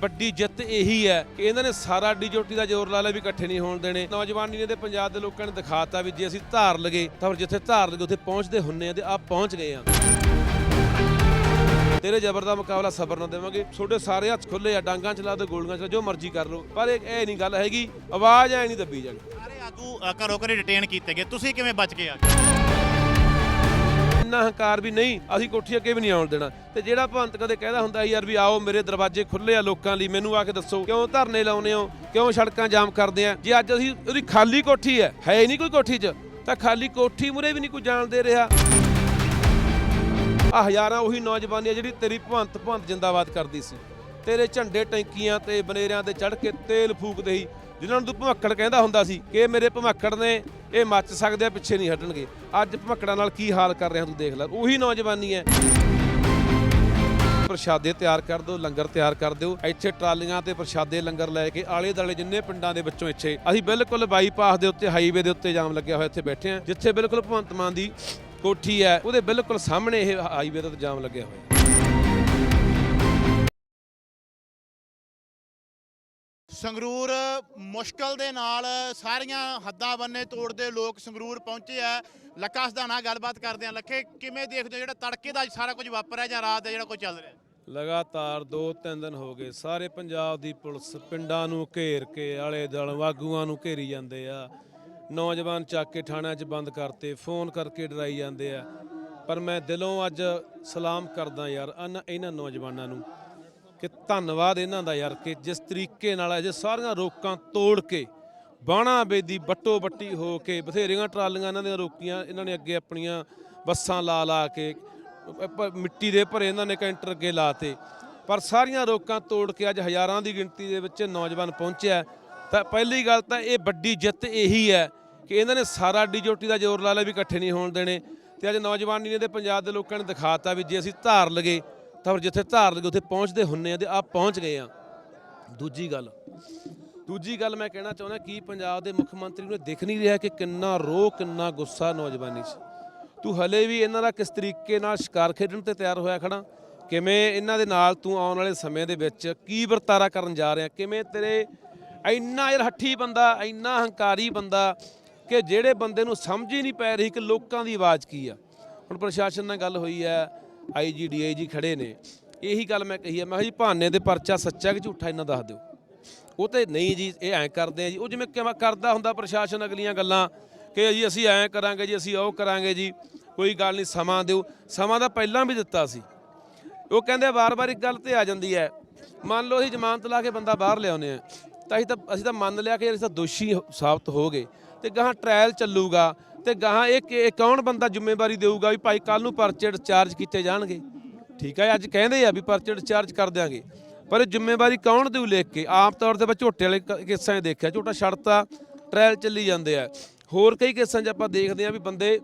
ਵੱਡੀ ਜਿੱਤ ਇਹੀ ਹੈ ਕਿ ਇਹਨਾਂ ਨੇ ਸਾਰਾ ਡੀਜੋਟੀ ਦਾ ਜ਼ੋਰ ਲਾ ਲਿਆ ਵੀ ਇਕੱਠੇ ਨਹੀਂ ਹੋਣ ਦੇਣੇ। ਨੌਜਵਾਨੀ ਨੇ ਤੇ ਪੰਜਾਬ ਦੇ ਲੋਕਾਂ ਨੇ ਦਿਖਾਤਾ ਵੀ ਜੇ ਅਸੀਂ ਧਾਰ ਲਗੇ ਤਾਂ ਫਿਰ ਜਿੱਥੇ ਧਾਰ ਲਗੇ ਉੱਥੇ ਪਹੁੰਚਦੇ ਹੁੰਨੇ ਆ ਤੇ ਆਪ ਪਹੁੰਚ ਗਏ ਆ। ਤੇਰੇ ਜ਼ਬਰ ਦਾ ਮੁਕਾਬਲਾ ਸਬਰ ਨਾ ਦੇਵਾਂਗੇ। ਤੁਹਾਡੇ ਸਾਰੇ ਹੱਥ ਖੁੱਲੇ ਆ ਡਾਂਗਾਂ ਚਲਾ ਦਿਓ ਗੋਲੀਆਂ ਚਲਾ ਜੋ ਮਰਜ਼ੀ ਕਰ ਲਓ। ਪਰ ਇਹ ਇਹ ਨਹੀਂ ਗੱਲ ਹੈਗੀ ਆਵਾਜ਼ ਐ ਨਹੀਂ ਦੱਬੀ ਜਾਣੀ। ਸਾਰੇ ਆਗੂ ਅ, ਘਰੋਂ ਘਰੀ ਡਿਟੇਨ ਕੀਤੇ ਗਏ। ਤੁਸੀਂ ਕਿਵੇਂ ਬਚ ਕੇ ਆ? ਗਏ ਇੰਨਾ ਹੰਕਾਰ ਵੀ ਨਹੀਂ ਅਸੀਂ ਕੋਠੀ ਅੱਗੇ ਵੀ ਨਹੀਂ ਆਉਣ ਦੇਣਾ। ਤੇ ਜਿਹੜਾ ਭੰਤ ਕਦੇ ਕਹਿੰਦਾ ਹੁੰਦਾ ਸੀ, ਯਾਰ ਵੀ ਆਓ ਮੇਰੇ ਦਰਵਾਜ਼ੇ ਖੁੱਲੇ ਆ ਲੋਕਾਂ ਲਈ ਮੈਨੂੰ ਆ ਕੇ ਦੱਸੋ ਕਿਉਂ ਧਰਨੇ ਲਾਉਨੇ ਹੋ? ਕਿਉਂ ਸੜਕਾਂ ਜਾਮ ਕਰਦੇ ਆ? ਜੇ ਅੱਜ ਅਸੀਂ ਉਹਦੀ ਖਾਲੀ ਕੋਠੀ ਹੈ ਹੈ ਨਹੀਂ ਕੋਈ ਕੋਠੀ 'ਚ ਤਾਂ ਖਾਲੀ ਕੋਠੀ ਮੁਰੇ ਵੀ ਨਹੀਂ ਕੋਈ ਜਾਣ ਦੇ ਰਿਹਾ। ਆ ਹਜ਼ਾਰਾਂ ਉਹੀ ਨੌਜਵਾਨੀ ਆ ਜਿਹੜੀ ਤੇਰੀ ਭਵੰਤ ਭਵੰਤ ਜਿੰਦਾਬਾਦ ਕਰਦੀ ਸੀ। ਤੇਰੇ ਝੰਡੇ ਟੈਂਕੀਆਂ ਤੇ ਬਨੇਰਿਆਂ ਤੇ ਚੜ੍ਹ ਕੇ ਤੇਲ ਫੂਕਦੇ ਸੀ। ਜਿਨ੍ਹਾਂ ਨੂੰ ਤੂੰ ਭਮੱਕੜ ਕਹਿੰਦਾ ਹੁੰਦਾ ਸੀ ਕਿ ਮੇਰੇ ਭਮੱਕੜ ਨੇ, ਇਹ ਮੱਚ ਸਕਦੇ ਆ, ਪਿੱਛੇ ਨਹੀਂ ਹਟਣਗੇ। ਅੱਜ ਭਮੱਕੜਾਂ ਨਾਲ ਕੀ ਹਾਲ ਕਰ ਰਿਹਾ ਤੂੰ ਦੇਖ ਲੈ। ਉਹੀ ਨੌਜਵਾਨੀ ਹੈ। ਪ੍ਰਸ਼ਾਦੇ ਤਿਆਰ ਕਰ ਦਿਓ, ਲੰਗਰ ਤਿਆਰ ਕਰ ਦਿਓ। ਇੱਥੇ ਟਰਾਲੀਆਂ ਤੇ ਪ੍ਰਸ਼ਾਦੇ, ਲੰਗਰ ਲੈ ਕੇ ਆਲੇ ਦਾਲੇ ਜਿੰਨੇ ਪਿੰਡਾਂ ਦੇ ਵਿੱਚੋਂ ਇੱਥੇ, ਅਸੀਂ ਬਿਲਕੁਲ ਬਾਈਪਾਸ ਦੇ ਉੱਤੇ ਹਾਈਵੇ ਦੇ ਉੱਤੇ ਜਾਮ ਲੱਗਿਆ ਹੋਇਆ ਇੱਥੇ ਬੈਠੇ ਆ ਜਿੱਥੇ ਬਿਲਕੁਲ ਭਗਵੰਤ ਮਾਨ ਦੀ ਕੋਠੀ ਹੈ, ਉਹਦੇ ਬਿਲਕੁਲ ਸਾਹਮਣੇ ਇਹ ਹਾਈਵੇ ਤੇ ਜਾਮ ਲੱਗਿਆ ਹੋਇਆ। ਸੰਗਰੂਰ ਮੁਸ਼ਕਲ ਦੇ ਨਾਲ ਸਾਰੀਆਂ ਹੱਦਾਂ ਬੰਨੇ ਤੋੜਦੇ ਲੋਕ ਸੰਗਰੂਰ ਪਹੁੰਚੇ ਆ। ਲੱਖਾ ਸਦਾਨਾ ਗੱਲਬਾਤ ਕਰਦੇ ਆ। ਲੱਖੇ, ਕਿਵੇਂ ਦੇਖਦੇ ਹੋ ਜਿਹੜਾ ਤੜਕੇ ਦਾ ਸਾਰਾ ਕੁਝ ਵਾਪਰਿਆ ਜਾਂ ਰਾਤ ਦਾ ਜਿਹੜਾ ਕੁਝ ਚੱਲ ਰਿਹਾ? ਲਗਾਤਾਰ 2-3 ਦਿਨ ਹੋ ਗਏ। ਸਾਰੇ ਪੰਜਾਬ ਦੀ ਪੁਲਿਸ ਪਿੰਡਾਂ ਨੂੰ ਘੇਰ ਕੇ, ਆਲੇ ਦਲ ਵਾਗੂਆਂ ਨੂੰ ਘੇਰੀ ਜਾਂਦੇ ਆ। ਨੌਜਵਾਨ ਚੱਕ ਕੇ ਥਾਣਿਆਂ 'ਚ ਬੰਦ ਕਰਤੇ, ਫੋਨ ਕਰਕੇ ਡਰਾਈ ਜਾਂਦੇ ਆ। ਪਰ ਮੈਂ ਦਿਲੋਂ ਅੱਜ ਸਲਾਮ ਕਰਦਾ ਯਾਰ ਇਹਨਾਂ ਨੌਜਵਾਨਾਂ ਨੂੰ। ਕਿ ਧੰਨਵਾਦ ਇਹਨਾਂ ਦਾ ਯਾਰ ਕਿ ਜਿਸ ਤਰੀਕੇ ਨਾਲ ਅਜੇ ਸਾਰੀਆਂ ਰੋਕਾਂ ਤੋੜ ਕੇ ਬਾਣਾ ਬੇਦੀ ਬੱਟੋ ਬੱਟੀ ਹੋ ਕੇ ਬਥੇਰੀਆਂ ਟਰਾਲੀਆਂ ਇਹਨਾਂ ਦੀਆਂ ਰੋਕੀਆਂ, ਇਹਨਾਂ ਨੇ ਅੱਗੇ ਆਪਣੀਆਂ ਬੱਸਾਂ ਲਾ ਲਾ ਕੇ ਮਿੱਟੀ ਦੇ ਭਰੇ ਇਹਨਾਂ ਨੇ ਕੈਂਟਰ ਅੱਗੇ ਲਾਤੇ ਪਰ ਸਾਰੀਆਂ ਰੋਕਾਂ ਤੋੜ ਕੇ ਅੱਜ ਹਜ਼ਾਰਾਂ ਦੀ ਗਿਣਤੀ ਦੇ ਵਿੱਚ ਨੌਜਵਾਨ ਪਹੁੰਚਿਆ। ਤਾਂ ਪਹਿਲੀ ਗੱਲ ਤਾਂ ਇਹ ਵੱਡੀ ਜਿੱਤ ਇਹੀ ਹੈ ਕਿ ਇਹਨਾਂ ਨੇ ਸਾਰਾ ਡੀਜੋਟੀ ਦਾ ਜ਼ੋਰ ਲਾ ਲਿਆ ਵੀ ਇਕੱਠੇ ਨਹੀਂ ਹੋਣ ਦੇਣੇ। ਤੇ ਅੱਜ ਨੌਜਵਾਨੀ ਨੇ ਤੇ ਪੰਜਾਬ ਦੇ ਲੋਕਾਂ ਨੇ ਦਿਖਾਤਾ ਵੀ ਜੇ ਅਸੀਂ ਧਾਰ ਲਗੇ ਤਾਂ ਫਿਰ ਜਿੱਥੇ ਧਾਰ ਲਗੇ ਉੱਥੇ ਪਹੁੰਚਦੇ ਹੁੰਨੇ ਆ ਤੇ ਆਪ ਪਹੁੰਚ ਗਏ ਆ। ਦੂਜੀ ਗੱਲ ਦੂਜੀ ਗੱਲ ਮੈਂ ਕਹਿਣਾ ਚਾਹੁੰਦਾ ਕੀ ਪੰਜਾਬ ਦੇ ਮੁੱਖ ਮੰਤਰੀ ਨੂੰ ਇਹ ਦਿਖ ਨਹੀਂ ਰਿਹਾ ਕਿ ਕਿੰਨਾ ਰੋਹ, ਕਿੰਨਾ ਗੁੱਸਾ ਨੌਜਵਾਨੀ 'ਚ। ਤੂੰ ਹਲੇ ਵੀ ਇਹਨਾਂ ਦਾ ਕਿਸ ਤਰੀਕੇ ਨਾਲ ਸ਼ਿਕਾਰ ਖੇਡਣ ਤੇ ਤਿਆਰ ਹੋਇਆ ਖੜਾ ਕਿਵੇਂ ਇਹਨਾਂ ਦੇ ਨਾਲ ਤੂੰ ਆਉਣ ਵਾਲੇ ਸਮੇਂ ਦੇ ਵਿੱਚ ਕੀ ਵਰਤਾਰਾ ਕਰਨ ਜਾ ਰਿਹਾ? ਕਿਵੇਂ ਤੇਰੇ ਇੰਨਾ ਯਾਰ ਹੱਠੀ ਬੰਦਾ, ਇੰਨਾ ਹੰਕਾਰੀ ਬੰਦਾ ਕਿ ਜਿਹੜੇ ਬੰਦੇ ਨੂੰ ਸਮਝ ਹੀ ਨਹੀਂ ਪੈ ਰਹੀ ਕਿ ਲੋਕਾਂ ਦੀ ਆਵਾਜ਼ ਕੀ ਆ? ਹੁਣ ਪ੍ਰਸ਼ਾਸਨ ਨਾਲ ਗੱਲ ਹੋਈ ਹੈ ਆਈਜੀ ਡੀਆਈਜੀ ਖੜੇ ਨੇ। ਇਹੀ ਗੱਲ ਮੈਂ ਕਹੀ ਹੈ ਮੈਂ ਕਿਹਾ ਜੀ, ਭਾਨੇ ਦੇ ਪਰਚਾ ਸੱਚਾ ਕਿ ਝੂਠਾ ਇਹਨਾਂ ਦੱਸ ਦਿਓ? ਉਹ ਤੇ ਨਹੀਂ ਜੀ, ਇਹ ਐਂ ਕਰਦੇ ਆ ਜੀ। ਉਹ ਜਿਵੇਂ ਕਿਵੇਂ ਕਰਦਾ ਹੁੰਦਾ ਪ੍ਰਸ਼ਾਸਨ ਅਗਲੀਆਂ ਗੱਲਾਂ ਕਿ ਜੀ, ਅਸੀਂ ਐਂ ਕਰਾਂਗੇ ਜੀ, ਅਸੀਂ ਉਹ ਕਰਾਂਗੇ ਜੀ। ਕੋਈ ਗੱਲ ਨਹੀਂ, ਸਮਾਂ ਦਿਓ। ਸਮਾਂ ਦਾ ਪਹਿਲਾਂ ਵੀ ਦਿੱਤਾ ਸੀ। ਉਹ ਕਹਿੰਦੇ ਵਾਰ-ਵਾਰ ਇੱਕ ਗੱਲ ਤੇ ਆ ਜਾਂਦੀ ਹੈ। ਮੰਨ ਲਓ, ਅਸੀਂ ਜ਼ਮਾਨਤ ਲਾ ਕੇ ਬੰਦਾ ਬਾਹਰ ਲਿਆਉਂਦੇ ਆ। ਤਾਂ ਅਸੀਂ ਤਾਂ ਅਸੀਂ ਤਾਂ ਮੰਨ ਲਿਆ ਕਿ ਅਸੀਂ ਤਾਂ ਦੋਸ਼ੀ ਹੋ- ਸਾਬਤ ਹੋ ਗਏ। ਤੇ ਗਾਹਾਂ ਟ੍ਰਾਇਲ ਚੱਲੂਗਾ। ਤੇ ਗਾਹਾਂ ਇਹ ਕਿ- ਇਹ ਕੌਣ ਬੰਦਾ ਜ਼ਿੰਮੇਵਾਰੀ ਦੇਊਗਾ ਵੀ ਭਾਈ ਕੱਲ ਨੂੰ ਪਰਚੇ ਚਾਰਜ ਕੀਤੇ ਜਾਣਗੇ? ਠੀਕ ਹੈ ਅੱਜ ਕਹਿੰਦੇ ਆ ਵੀ ਪਰਚੇ ਚਾਰਜ ਕਰ ਦਿਆਂਗੇ। ਪਰ ਇਹ ਜ਼ਿੰਮੇਵਾਰੀ ਕੌਣ ਦੇਊ ਲਿਖ ਕੇ? ਆਮ ਤੌਰ ਤੇ ਆਪਾਂ ਝੋਟੇ ਵਾਲੇ ਕ- ਕੇਸਾਂ 'ਚ ਦੇਖਿਆ, ਝੋਟਾ ਛੜਤਾ ਟ੍ਰਾਇਲ ਚੱਲੀ ਜਾਂਦੇ ਆ। ਹੋਰ ਕਈ ਕੇਸਾਂ 'ਚ ਆਪਾਂ ਦੇਖਦੇ ਆ ਵੀ ਬੰਦੇ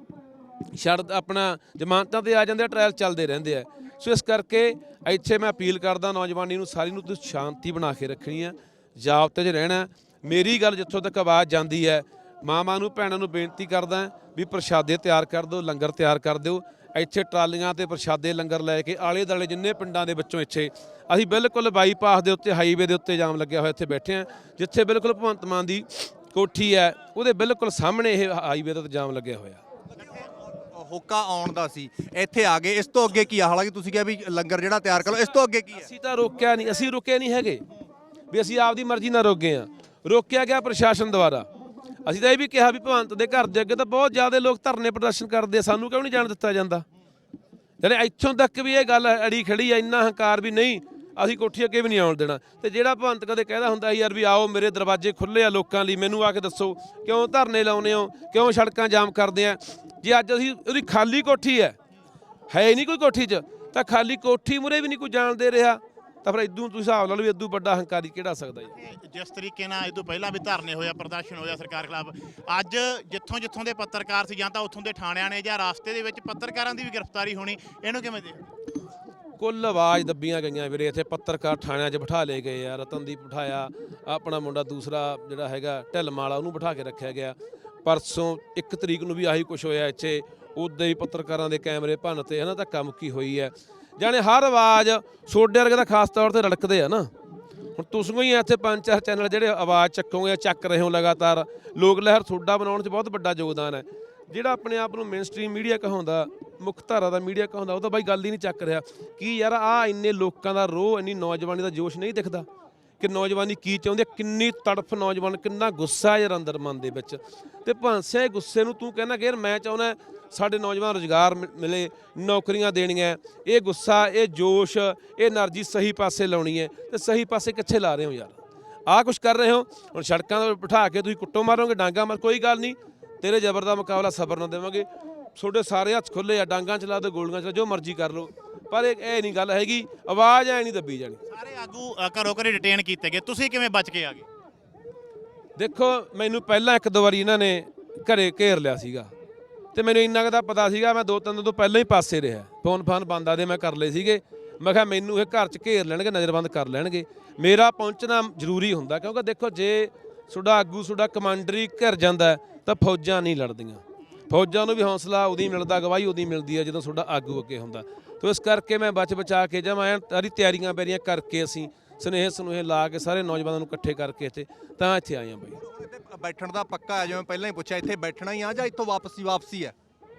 ਛੱਡ, ਆਪਣਾ ਜ਼ਮਾਨਤਾਂ ਤੇ ਆ ਜਾਂਦੇ ਆ ਟ੍ਰਾਇਲ ਚੱਲਦੇ ਰਹਿੰਦੇ ਆ। ਸੋ ਇਸ ਕਰਕੇ ਇੱਥੇ ਮੈਂ ਅਪੀਲ ਕਰਦਾ ਨੌਜਵਾਨੀ ਨੂੰ ਸਾਰੀ ਨੂੰ ਤੁਸੀਂ ਸ਼ਾਂਤੀ ਬਣਾ ਕੇ ਰੱਖਣੀ ਆ, ਜਾਬਤੇ 'ਚ ਰਹਿਣਾ। ਮੇਰੀ ਗੱਲ ਜਿੱਥੋਂ ਤੱਕ ਆਵਾਜ਼ ਜਾਂਦੀ ਹੈ ਮਾਵਾਂ ਨੂੰ ਭੈਣਾਂ ਨੂੰ ਬੇਨਤੀ ਕਰਦਾ ਵੀ ਪ੍ਰਸ਼ਾਦੇ ਤਿਆਰ ਕਰ ਦਿਓ ਲੰਗਰ ਤਿਆਰ ਕਰ ਦਿਓ। ਇੱਥੇ ਟਰਾਲੀਆਂ ਤੇ ਪ੍ਰਸ਼ਾਦੇ ਲੰਗਰ ਲੈ ਕੇ ਆਲੇ ਦਾਲੇ ਜਿੰਨੇ ਪਿੰਡਾਂ ਦੇ ਵਿੱਚੋਂ ਇੱਥੇ ਅਸੀਂ ਬਿਲਕੁਲ ਬਾਈਪਾਸ ਦੇ ਉੱਤੇ ਹਾਈਵੇ ਦੇ ਉੱਤੇ ਜਾਮ ਲੱਗਿਆ ਹੋਇਆ ਇੱਥੇ ਬੈਠੇ ਆ ਜਿੱਥੇ ਬਿਲਕੁਲ ਭਗਵੰਤ ਮਾਨ ਦੀ ਕੋਠੀ ਹੈ ਉਹਦੇ ਬਿਲਕੁਲ ਸਾਹਮਣੇ ਇਹ ਹਾਈਵੇ ਤੇ ਜਾਮ ਲੱਗਿਆ ਹੋਇਆ। ਹੋਕਾ ਆਉਣ ਦਾ ਸੀ ਇੱਥੇ ਆ ਗਏ। ਇਸ ਤੋਂ ਅੱਗੇ ਕੀ ਆ? ਹਾਲਾਂਕਿ ਤੁਸੀਂ ਕਿਹਾ ਵੀ ਲੰਗਰ ਜਿਹੜਾ ਤਿਆਰ ਕਰ ਲਓ ਇਸ ਤੋਂ ਅੱਗੇ ਕੀ ਹੈ ਅਸੀਂ ਤਾਂ ਰੋਕਿਆ ਨਹੀਂ ਅਸੀਂ ਰੁਕੇ ਨਹੀਂ ਹੈਗੇ। ਵੀ ਅਸੀਂ ਆਪਦੀ ਮਰਜ਼ੀ ਨਾਲ ਰੁਕ ਗਏ ਆ ਰੋਕਿਆ ਗਿਆ ਪ੍ਰਸ਼ਾਸਨ ਦੁਆਰਾ। ਅਸੀਂ ਤਾਂ ਇਹ ਵੀ ਕਿਹਾ ਵੀ ਭਗਵੰਤ ਦੇ ਘਰ ਦੇ ਅੱਗੇ ਤਾਂ ਬਹੁਤ ਜ਼ਿਆਦਾ ਲੋਕ ਧਰਨੇ ਪ੍ਰਦਰਸ਼ਨ ਕਰਦੇ ਆ, ਸਾਨੂੰ ਕਿਉਂ ਨਹੀਂ ਜਾਣ ਦਿੱਤਾ ਜਾਂਦਾ? ਜਿਹੜੇ ਇੱਥੋਂ ਤੱਕ ਵੀ ਇਹ ਗੱਲ ਅੜੀ ਖੜੀ ਆ, ਇੰਨਾ ਹੰਕਾਰ ਵੀ ਨਹੀਂ, ਅਸੀਂ ਕੋਠੀ ਅੱਗੇ ਵੀ ਨਹੀਂ ਆਉਣ ਦੇਣਾ। ਤੇ ਜਿਹੜਾ ਭਵੰਤ ਕਦੇ ਕਹਿੰਦਾ ਹੁੰਦਾ ਯਾਰ ਵੀ ਆਓ, ਮੇਰੇ ਦਰਵਾਜ਼ੇ ਖੁੱਲੇ ਆ ਲੋਕਾਂ ਲਈ, ਮੈਨੂੰ ਆ ਕੇ ਦੱਸੋ, ਕਿਉਂ ਧਰਨੇ ਲਾਉਨੇ ਹੋ, ਕਿਉਂ ਸੜਕਾਂ ਜਾਮ ਕਰਦੇ ਆ? ਜੇ ਅੱਜ ਅਸੀਂ, ਉਹਦੀ ਖਾਲੀ ਕੋਠੀ ਹੈ ਹੈ ਹੀ ਨਹੀਂ ਕੋਈ ਕੋਠੀ 'ਚ, ਤਾਂ ਖਾਲੀ ਕੋਠੀ ਮੁਰੇ ਵੀ ਨਹੀਂ ਕੋਈ ਜਾਣ ਦੇ ਰਿਹਾ। ਤਾਂ ਫਿਰ ਇਦੋਂ ਤੁਸੀਂ ਹਿਸਾਬ ਲਾ ਲਓ ਵੀ ਇਦੋਂ ਵੱਡਾ ਹੰਕਾਰੀ ਕਿਹੜਾ ਸਕਦਾ ਜੀ? ਜਿਸ ਤਰੀਕੇ ਨਾਲ ਤੋਂ ਪਹਿਲਾਂ ਵੀ ਧਰਨੇ ਹੋਇਆ ਪ੍ਰਦਰਸ਼ਨ ਹੋਇਆ ਸਰਕਾਰ ਖਿਲਾਫ ਅੱਜ ਜਿੱਥੋਂ ਜਿੱਥੋਂ ਦੇ ਪੱਤਰਕਾਰ ਸੀ ਜਾਂ ਤਾਂ ਉੱਥੋਂ ਦੇ ਥਾਣਿਆਂ ਨੇ ਜਾਂ ਰਾਸਤੇ ਦੇ ਵਿੱਚ ਪੱਤਰਕਾਰਾਂ ਦੀ ਵੀ ਗ੍ਰਿਫਤਾਰੀ ਹੋਣੀ ਇਹਨੂੰ ਕਿਵੇਂ ਦੇ ਕੁੱਲ ਆਵਾਜ਼ ਦੱਬੀਆਂ ਗਈਆਂ ਵੀਰੇ ਇੱਥੇ ਪੱਤਰਕਾਰ ਥਾਣਿਆਂ 'ਚ ਬਿਠਾ ਲਏ ਗਏ ਆ ਰਤਨਦੀਪ ਬਿਠਾਇਆ ਆਪਣਾ ਮੁੰਡਾ ਦੂਸਰਾ ਜਿਹੜਾ ਹੈਗਾ ਢਿੱਲਮ ਵਾਲਾ ਉਹਨੂੰ ਬਿਠਾ ਕੇ ਰੱਖਿਆ ਗਿਆ। ਪਰਸੋਂ 1 ਤਰੀਕ ਨੂੰ ਵੀ ਆਹੀ ਕੁਝ ਹੋਇਆ ਇੱਥੇ ਉਦੋਂ ਹੀ ਪੱਤਰਕਾਰਾਂ ਦੇ ਕੈਮਰੇ ਭੰਨ ਤੇ ਹਨਾ ਧੱਕਾ ਮੁੱਕੀ ਹੋਈ ਹੈ। ਜਾਣੇ ਹਰ ਆਵਾਜ਼ ਸੋਡੇ ਵਰਗੇ ਤਾਂ ਖਾਸ ਤੌਰ ਤੇ ਰੜਕਦੇ ਆ ਨਾ। ਹੁਣ ਤੁਸੀਂ ਹੀ ਇੱਥੇ ਪੰਜ ਚਾਰ ਚੈਨਲ ਜਿਹੜੇ ਆਵਾਜ਼ ਚੱਕੋਗੇ, ਚੱਕ ਰਹੇ ਹੋ ਲਗਾਤਾਰ। ਲੋਕ ਲਹਿਰ ਤੁਹਾਡਾ ਬਣਾਉਣ 'ਚ ਬਹੁਤ ਵੱਡਾ ਯੋਗਦਾਨ ਹੈ। ਜਿਹੜਾ ਆਪਣੇ ਆਪ ਨੂੰ ਮੇਨਸਟ੍ਰੀਮ ਮੀਡੀਆ ਕਹਾਉਂਦਾ, ਮੁੱਖ ਧਾਰਾ ਦਾ ਮੀਡੀਆ ਕਹਾਉਂਦਾ, ਉਹ ਤਾਂ ਬਾਈ ਗੱਲ ਹੀ ਨਹੀਂ ਚੱਕ ਰਿਹਾ। ਕੀ ਯਾਰ ਆ ਇੰਨੇ ਲੋਕਾਂ ਦਾ ਰੋਹ, ਇੰਨੀ ਨੌਜਵਾਨੀ ਦਾ ਜੋਸ਼ ਨਹੀਂ ਦਿਖਦਾ। ਕਿ ਨੌਜਵਾਨੀ ਕੀ ਚਾਹੁੰਦੇ ਹੈ, ਕਿੰਨੀ ਤੜਫ ਨੌਜਵਾਨ, ਕਿੰਨਾ ਗੁੱਸਾ ਹੈ ਯਾਰ ਅੰਦਰ ਮਨ ਦੇ ਵਿੱਚ। ਤੇ ਭਾਂਸਿਆ ਇਹ ਗੁੱਸੇ ਨੂੰ ਤੂੰ ਕਹਿੰਦਾ ਕਿ ਯਾਰ ਮੈਂ ਚਾਹੁੰਦਾ ਸਾਡੇ ਨੌਜਵਾਨ ਰੋਜ਼ਗਾਰ ਮਿਲੇ, ਨੌਕਰੀਆਂ ਦੇਣੀਆਂ। ਇਹ ਗੁੱਸਾ, ਇਹ ਜੋਸ਼, ਇਹ એનર્ਜੀ ਸਹੀ ਪਾਸੇ ਲਾਉਣੀ ਹੈ ਤੇ ਸਹੀ ਪਾਸੇ ਕਿੱਥੇ ਲਾ ਰਹੇ ਹੋ ਯਾਰ? ਆਹ ਕੁਝ ਕਰ ਰਹੇ ਹੋ? ਹੁਣ ਸੜਕਾਂ ਤੇ ਬਿਠਾ ਕੇ ਤੁਸੀਂ ਕੁੱਟੋ ਮਾਰੋਗੇ, ਡਾਂਗਾ ਮਾਰ, ਕੋਈ ਗੱਲ ਨਹੀਂ। ਤੇਰੇ ਜ਼ਬਰ ਦਾ ਮੁਕਾਬਲਾ ਸਬਰ ਨਾਲ ਦੇਵਾਂਗੇ। ਤੁਹਾਡੇ ਸਾਰੇ ਹੱਥ ਖੁੱਲੇ ਆ, ਡਾਂਗਾ ਚਲਾ ਦੋ, ਗੋਲੀਆਂ ਚਲਾ, ਜੋ ਮਰਜ਼ੀ ਕਰ ਲਓ। ਪਰ ਇਹ ਇਹ ਨਹੀਂ ਗੱਲ ਹੈਗੀ। ਆਵਾਜ਼ ਐ ਨਹੀਂ ਦੱਬੀ ਜਾਣੀ। ਸਾਰੇ ਆਗੂ ਅ, ਘਰੋਂ ਘਰੇ ਡਿਟੇਨ ਕੀਤੇ ਗਏ। ਤੁਸੀਂ ਕਿਵੇਂ ਬਚ ਕੇ ਆ ਗਏ? ਦੇਖੋ ਮੈਨੂੰ ਪਹਿਲਾਂ ਇੱਕ ਦੋ ਵਾਰੀ ਇਹਨਾਂ ਨੇ ਘਰੇ ਘੇਰ ਲਿਆ ਸੀਗਾ। ਤੇ ਮੈਨੂੰ ਇੰਨਾ ਕੁ ਤਾਂ ਪਤਾ ਸੀਗਾ ਮੈਂ ਦੋ ਤਿੰਨ ਦਿਨ ਤੋਂ ਪਹਿਲਾਂ ਹੀ ਪਾਸੇ ਰਿਹਾ। ਫੋਨ ਫਾਨ ਬੰਦ ਆਦੇ ਮੈਂ ਕਰ ਲਏ ਸੀਗੇ। ਮੈਂ ਕਿਹਾ ਮੈਨੂੰ ਇਹ ਘਰ 'ਚ ਘੇਰ ਲੈਣਗੇ ਨਜ਼ਰਬੰਦ ਕਰ ਲੈਣਗੇ। ਮੇਰਾ ਪਹੁੰਚਣਾ ਜ਼ਰੂਰੀ ਹੁੰਦਾ ਕਿਉਂਕਿ ਦੇਖੋ ਜੇ ਤੁਹਾਡਾ ਆਗੂ ਤੁਹਾਡਾ ਕਮਾਂਡਰੀ ਘਿਰ ਜਾਂਦਾ ਹੈ, ਤਾਂ ਫੌਜਾਂ ਨਹੀਂ ਲੜਦੀਆਂ। ਫੌਜਾਂ ਨੂੰ ਵੀ ਹੌਸਲਾ ਉਦੋਂ ਮਿਲਦਾ ਗਵਾਹੀ ਉਦੋਂ ਮਿਲਦੀ ਹੈ ਜਦੋਂ ਤੁਹਾਡਾ ਆਗੂ ਅੱਗੇ ਹੁੰਦਾ। ਤੋ ਇਸ ਕਰਕੇ ਮੈਂ ਬਚ ਬਚਾ ਕੇ ਜਦ ਮੈਂ ਸਾਰੀ ਤਿਆਰੀਆਂ ਬੇਰੀਆਂ ਕਰਕੇ ਅਸੀਂ ਸਨੇਹ ਸਨੁਹੇ ਲਾ ਕੇ ਸਾਰੇ ਨੌਜਵਾਨਾਂ ਨੂੰ ਇਕੱਠੇ ਕਰਕੇ ਇੱਥੇ ਤਾਂ ਇੱਥੇ ਆਏ ਹਾਂ ਬਾਈ। ਬੈਠਣ ਦਾ ਪੱਕਾ ਹੈ ਜਿਵੇਂ ਪਹਿਲਾਂ ਹੀ ਪੁੱਛਿਆ ਇੱਥੇ ਬੈਠਣਾ ਹੀ ਆ ਜਾਂ ਇੱਥੋਂ ਵਾਪਸੀ ਵਾਪਸੀ ਹੈ?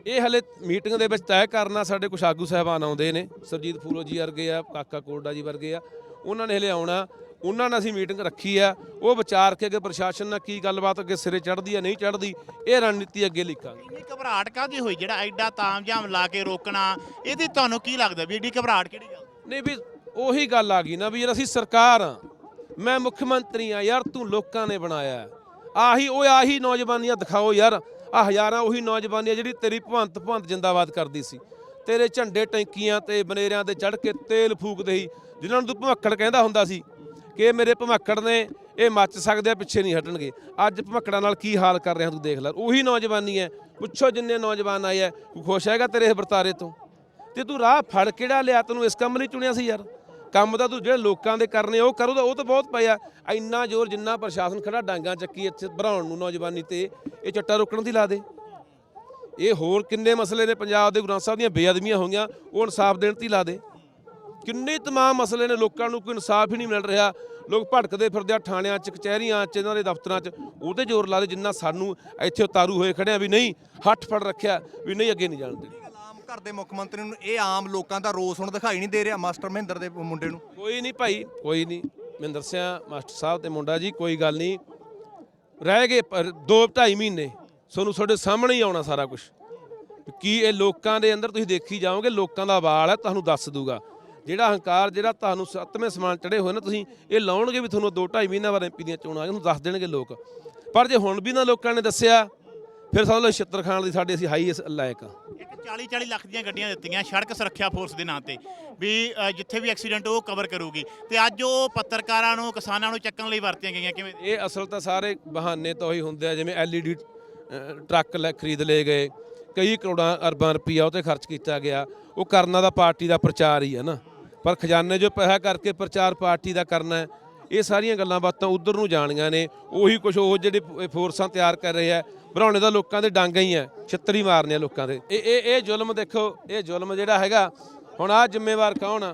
ਇਹ ਹਲੇ ਮੀਟਿੰਗ ਦੇ ਵਿੱਚ ਤੈਅ ਕਰਨਾ ਸਾਡੇ ਕੁਝ ਆਗੂ ਸਾਹਿਬਾਨ ਆਉਂਦੇ ਨੇ ਸਰਜੀਤ ਫੂਲੋ ਜੀ ਵਰਗੇ ਆ ਕਾਕਾ ਕੋਲਡਾ ਜੀ ਵਰਗੇ ਆ ਉਹਨਾਂ ਨੇ ਹਲੇ ਆਉਣਾ ਉਹਨਾਂ ਨਾਲ ਅਸੀਂ ਮੀਟਿੰਗ ਰੱਖੀ ਆ। ਉਹ ਵਿਚਾਰ ਕੇ ਅੱਗੇ ਪ੍ਰਸ਼ਾਸਨ ਨਾਲ ਕੀ ਗੱਲਬਾਤ ਅੱਗੇ ਸਿਰੇ ਚੜ੍ਹਦੀ ਆ ਨਹੀਂ ਚੜ੍ਹਦੀ ਇਹ ਰਣਨੀਤੀ ਅੱਗੇ ਲਿਖਾਂਗੇ ਇੰਨੀ ਘਬਰਾਹਟ ਕਾਦੀ ਹੋਈ ਜਿਹੜਾ ਐਡਾ ਤਾਮਝਾਮ ਲਾ ਕੇ ਰੋਕਣਾ? ਇਹਦੀ ਤੁਹਾਨੂੰ ਕੀ ਲੱਗਦਾ ਵੀ ਏਡੀ ਘਬਰਾਹਟ ਕਿਹੜੀ ਗੱਲ? ਨਹੀਂ ਵੀ ਉਹੀ ਗੱਲ ਆ ਗਈ ਨਾ ਵੀ ਯਾਰ ਅਸੀਂ ਸਰਕਾਰ ਆ। ਮੈਂ ਮੁੱਖ ਮੰਤਰੀ ਆ ਯਾਰ ਤੂੰ ਲੋਕਾਂ ਨੇ ਬਣਾਇਆ। ਆਹੀ ਉਹ ਆਹੀ ਨੌਜਵਾਨੀਆਂ ਦਿਖਾਓ ਯਾਰ। ਆ ਹਜ਼ਾਰਾਂ ਉਹੀ ਨੌਜਵਾਨੀਆਂ ਜਿਹੜੀ ਤੇਰੀ ਭਵੰਤ ਭਵੰਤ ਜਿੰਦਾਬਾਦ ਕਰਦੀ ਸੀ। ਤੇਰੇ ਝੰਡੇ ਟੈਂਕੀਆਂ ਤੇ ਬਨੇਰਿਆਂ ਤੇ ਚੜ੍ਹ ਕੇ ਤੇਲ ਫੂਕਦੇ ਸੀ, ਜਿਨ੍ਹਾਂ ਨੂੰ ਤੂੰ ਭਮੱਕੜ ਕਹਿੰਦਾ ਹੁੰਦਾ ਸੀ ਕਿ ਮੇਰੇ ਭਮੱਕੜ ਨੇ, ਇਹ ਮੱਚ ਸਕਦੇ ਆ, ਪਿੱਛੇ ਨਹੀਂ ਹਟਣਗੇ। ਅੱਜ ਭਮੱਕੜਾਂ ਨਾਲ ਕੀ ਹਾਲ ਕਰ ਰਿਹਾ ਤੂੰ ਦੇਖ ਲੈ, ਉਹੀ ਨੌਜਵਾਨੀ ਹੈ। ਪੁੱਛੋ ਜਿੰਨੇ ਨੌਜਵਾਨ ਆਏ ਆ, ਕੋਈ ਖੁਸ਼ ਹੈਗਾ ਤੇਰੇ ਇਸ ਵਰਤਾਰੇ ਤੋਂ? ਤੇ ਤੂੰ ਰਾਹ ਫੜ, ਕਿਹੜਾ ਲਿਆ ਤੈਨੂੰ ਇਸ ਕੰਮ ਲਈ ਚੁਣਿਆ ਸੀ ਯਾਰ? ਕੰਮ ਤਾਂ ਤੂੰ ਜਿਹੜੇ ਲੋਕਾਂ ਦੇ ਕਰਨੇ, ਉਹ ਕਰੋ ਉਹ ਤਾਂ ਬਹੁਤ ਪਿਆ ਇੰਨਾ ਜ਼ੋਰ ਜਿੰਨਾ ਪ੍ਰਸ਼ਾਸਨ ਖੜਾ ਡਾਂਗਾ ਚੱਕੀ ਇੱਥੇ ਭਰਾਉਣ ਨੂੰ ਨੌਜਵਾਨੀ ਤੇ, ਇਹ ਚੱਟਾ ਰੋਕਣ ਦੀ ਲਾ ਦੇ। ਇਹ ਹੋਰ ਕਿੰਨੇ ਮਸਲੇ ਨੇ ਪੰਜਾਬ ਦੇ ਗੁਰੂ ਸਾਹਿਬ ਦੀਆਂ ਬੇਅਦਬੀਆਂ ਹੋਈਆਂ ਉਹ ਇਨਸਾਫ ਦੇਣ ਤੇ ਲਾ ਦੇ। ਕਿੰਨੇ ਤਮਾਮ ਮਸਲੇ ਨੇ ਲੋਕਾਂ ਨੂੰ ਕੋਈ ਇਨਸਾਫ ਹੀ ਨਹੀਂ ਮਿਲ ਰਿਹਾ। ਲੋਕ ਭਟਕਦੇ ਫਿਰਦੇ ਆ ਥਾਣਿਆਂ 'ਚ ਕਚਹਿਰੀਆਂ 'ਚ ਇਹਨਾਂ ਦੇ ਦਫ਼ਤਰਾਂ 'ਚ। ਉਹਤੇ ਜ਼ੋਰ ਲਾ ਦੇ ਜਿੰਨਾ ਸਾਨੂੰ ਇੱਥੇ ਉਤਾਰੂ ਹੋਏ ਖੜਿਆ ਵੀ ਨਹੀਂ ਹੱਥ ਫੜ ਰੱਖਿਆ ਵੀ ਨਹੀਂ ਅੱਗੇ ਨਹੀਂ ਜਾਣ ਦੇਣੀ। ਘਰ ਦੇ ਮੁੱਖ ਮੰਤਰੀ ਨੂੰ ਇਹ ਆਮ ਲੋਕਾਂ ਦਾ ਰੋਸ ਹੁਣ ਦਿਖਾਈ ਨਹੀਂ ਦੇ ਰਿਹਾ ਮਾਸਟਰ ਮਹਿੰਦਰ ਦੇ ਮੁੰਡੇ ਨੂੰ। ਕੋਈ ਨਹੀਂ ਭਾਈ ਕੋਈ ਨਹੀਂ। ਮੈਂ ਦੱਸਿਆ ਮਾਸਟਰ ਸਾਹਿਬ ਤੇ ਮੁੰਡਾ ਜੀ ਕੋਈ ਗੱਲ ਨਹੀਂ। ਰਹਿ ਗਏ ਪਰ ਦੋ ਢਾਈ ਮਹੀਨੇ। ਤੁਹਾਨੂੰ ਤੁਹਾਡੇ ਸਾਹਮਣੇ ਹੀ ਆਉਣਾ ਸਾਰਾ ਕੁਝ ਕੀ ਇਹ ਲੋਕਾਂ ਦੇ ਅੰਦਰ ਤੁਸੀਂ ਦੇਖੀ ਜਾਓਗੇ ਲੋਕਾਂ ਦਾ ਵਾਲ ਹੈ ਤੁਹਾਨੂੰ ਦੱਸ ਦੂਗਾ। ਜਿਹੜਾ ਹੰਕਾਰ ਜਿਹੜਾ ਤੁਹਾਨੂੰ ਸੱਤਵੇਂ ਸਮਾਨ ਚੜੇ ਹੋਏ ਨਾ ਤੁਸੀਂ ਇਹ ਲਾਉਣਗੇ ਵੀ ਤੁਹਾਨੂੰ ਦੋ ਢਾਈ ਮਹੀਨਾ ਬਾਅਦ ਐਮਪੀ ਦੀਆਂ ਚੋਣਾਂ ਆ ਤੁਹਾਨੂੰ ਦੱਸ ਦੇਣਗੇ ਲੋਕ। ਪਰ ਜੇ ਹੁਣ ਵੀ ਨਾ ਲੋਕਾਂ ਨੇ ਦੱਸਿਆ ਫਿਰ ਸਮਝ ਲਓ ਛਿੱਤਰ ਖਾਣ ਦੀ ਸਾਡੇ ਅਸੀਂ ਹਾਈ ਇਸ ਲਾਇਕ ਆ। ਇੱਕ 40 40 ਲੱਖ ਦੀਆਂ ਗੱਡੀਆਂ ਦਿੱਤੀਆਂ ਸੜਕ ਸੁਰੱਖਿਆ ਫੋਰਸ ਦੇ ਨਾਂ ਤੇ ਵੀ ਜਿੱਥੇ ਵੀ ਐਕਸੀਡੈਂਟ ਉਹ ਕਵਰ ਕਰੂਗੀ। ਤੇ ਅੱਜ ਉਹ ਪੱਤਰਕਾਰਾਂ ਨੂੰ ਕਿਸਾਨਾਂ ਨੂੰ ਚੱਕਣ ਲਈ ਵਰਤੀਆਂ ਗਈਆਂ ਕਿਵੇਂ? ਇਹ ਅਸਲ ਤਾਂ ਸਾਰੇ ਬਹਾਨੇ ਤਾਂ ਉਹੀ ਹੁੰਦੇ ਆ ਜਿਵੇਂ ਐਲਈਡੀ ਟਰੱਕ ਲੈ ਖਰੀਦ ਲਏ ਗਏ। ਕਈ ਕਰੋੜਾਂ ਅਰਬਾਂ ਰੁਪਈਆ ਉਹ ਤੇ ਖਰਚ ਕੀਤਾ ਗਿਆ। ਉਹ ਕਰਨਾ ਦਾ ਪਾਰਟੀ ਦਾ ਪ੍ਰਚਾਰ ਹੀ ਹੈ ਨਾ। ਪਰ ਖਜ਼ਾਨੇ 'ਚੋਂ ਪੈਸਾ ਕਰਕੇ ਪ੍ਰਚਾਰ ਪਾਰਟੀ ਦਾ ਕਰਨਾ ਹੈ, ਇਹ ਸਾਰੀਆਂ ਗੱਲਾਂ ਬਾਤਾਂ ਉਧਰ ਨੂੰ ਜਾਣੀਆਂ ਨੇ। ਉਹੀ ਕੁਝ ਉਹ ਜਿਹੜੇ ਫੋਰਸਾਂ ਤਿਆਰ ਕਰ ਰਹੇ ਆ ਭਰਾਉਣੇ ਦਾ ਲੋਕਾਂ ਦੇ ਡਾਂਗਾ ਹੀ ਹੈ, ਛਿੱਤਰੀ ਮਾਰਨੇ ਆ ਲੋਕਾਂ ਦੇ। ਇਹ ਇਹ ਇਹ ਜ਼ੁਲਮ ਦੇਖੋ, ਇਹ ਜ਼ੁਲਮ ਜਿਹੜਾ ਹੈਗਾ, ਹੁਣ ਆ ਜ਼ਿੰਮੇਵਾਰ ਕੌਣ ਆ?